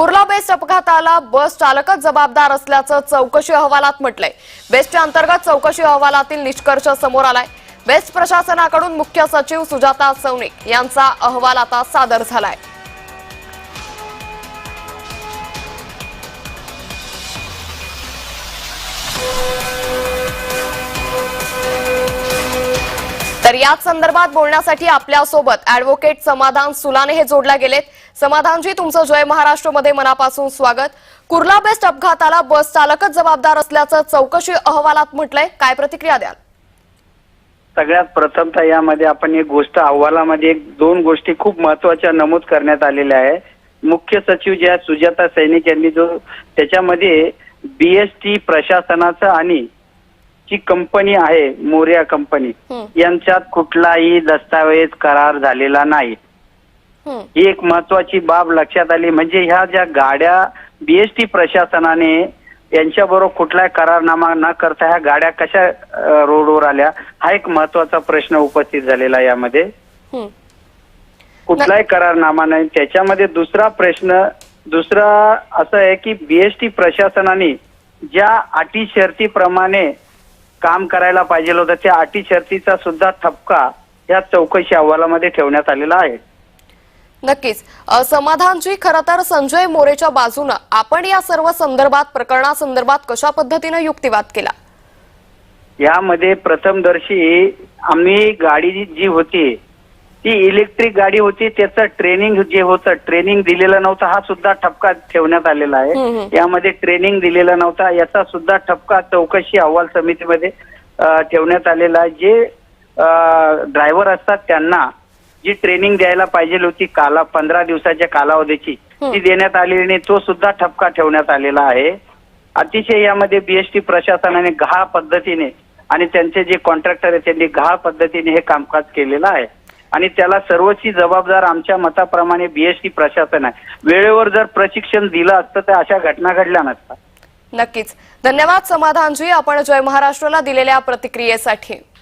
Kurla best अपघाताला बस चालकच जबाबदार असल्याचं चौकशी अहवालात म्हटलंय. बेस्टच्या अंतर्गत चौकशी अहवालातील निष्कर्ष समोर आलाय. बेस्ट प्रशासनाकडून मुख्य सचिव सुजाता सौनिक यांचा अहवाल आता सादर झालाय. तर याच संदर्भात बोलण्यासाठी आपल्यासोबत ऍडव्होकेट समाधान सुलाने हे जोडल्या गेलेत. समाधानजी तुमचं जय महाराष्ट्रमध्ये मनापासून स्वागत. कुर्ला बेस्ट अपघाताला बस चालकच जबाबदार असल्याचं चौकशी अहवालात म्हटलंय. काय प्रतिक्रिया द्याल? सगळ्यात प्रथमतः यामध्ये आपण एक गोष्ट अहवालामध्ये एक दोन गोष्टी खूप महत्त्वाच्या नमूद करण्यात आलेल्या आहे. मुख्य सचिव जे आहेत सुजाता सैनिक यांनी जो त्याच्यामध्ये बीएसटी प्रशासनाचं आणि जी कंपनी आहे मोर्या कंपनी. यांच्यात कुठलाही दस्तावेज करार झालेला नाही. हं, एक महत्वाची बाब लक्षात आली. म्हणजे ह्या ज्या गाड्या बीएसटी प्रशासनाने यांच्याबरोबर कुठलाही करारनामा न करता ह्या गाड्या कशा रोडवर आल्या हा एक महत्त्वाचा प्रश्न उपस्थित झालेला यामध्ये. कुठलाही करारनामा नाही. त्याच्यामध्ये दुसरा प्रश्न दुसरा असं आहे की बीएसटी प्रशासनाने ज्या अटी शर्तीप्रमाणे काम करायला पाहिजे होतं. त्या अटी शर्तीचा सुद्धा ठपका या चौकशी अहवालामध्ये ठेवण्यात आलेला आहे. नक्कीच. समाधानजी खरं तर संजय मोरेच्या बाजूनं आपण या सर्व संदर्भात प्रकरणासंदर्भात कशा पद्धतीनं युक्तिवाद केला? यामध्ये प्रथमदर्शी आम्ही गाडी जी होती ती इलेक्ट्रिक गाडी होती त्याचं ट्रेनिंग जे होतं ट्रेनिंग दिलेलं नव्हतं हा सुद्धा ठपका ठेवण्यात आलेला आहे. यामध्ये ट्रेनिंग दिलेला नव्हता याचा सुद्धा ठपका चौकशी अहवाल समितीमध्ये ठेवण्यात आलेला आहे. जे ड्रायव्हर असतात त्यांना जी ट्रेनिंग द्यायला पाहिजे होती काला पंधरा दिवसाच्या कालावधीची. ती देण्यात आलेली नाही. तो सुद्धा ठपका ठेवण्यात आलेला आहे. अतिशय यामध्ये बीएसटी प्रशासनाने गहाळ पद्धतीने आणि त्यांचे जे कॉन्ट्रॅक्टर आहेत त्यांनी गहाळ पद्धतीने हे कामकाज केलेलं आहे. आणि त्याला सर्वची जबाबदार आमच्या मताप्रमाणे बीएसटी प्रशासन आहे. वेळेवर जर प्रशिक्षण दिलं असतं तर अशा घटना घडल्या नसतात. नक्कीच. धन्यवाद समाधानजी. आपण जय महाराष्ट्राला दिलेल्या प्रतिक्रियेसाठी.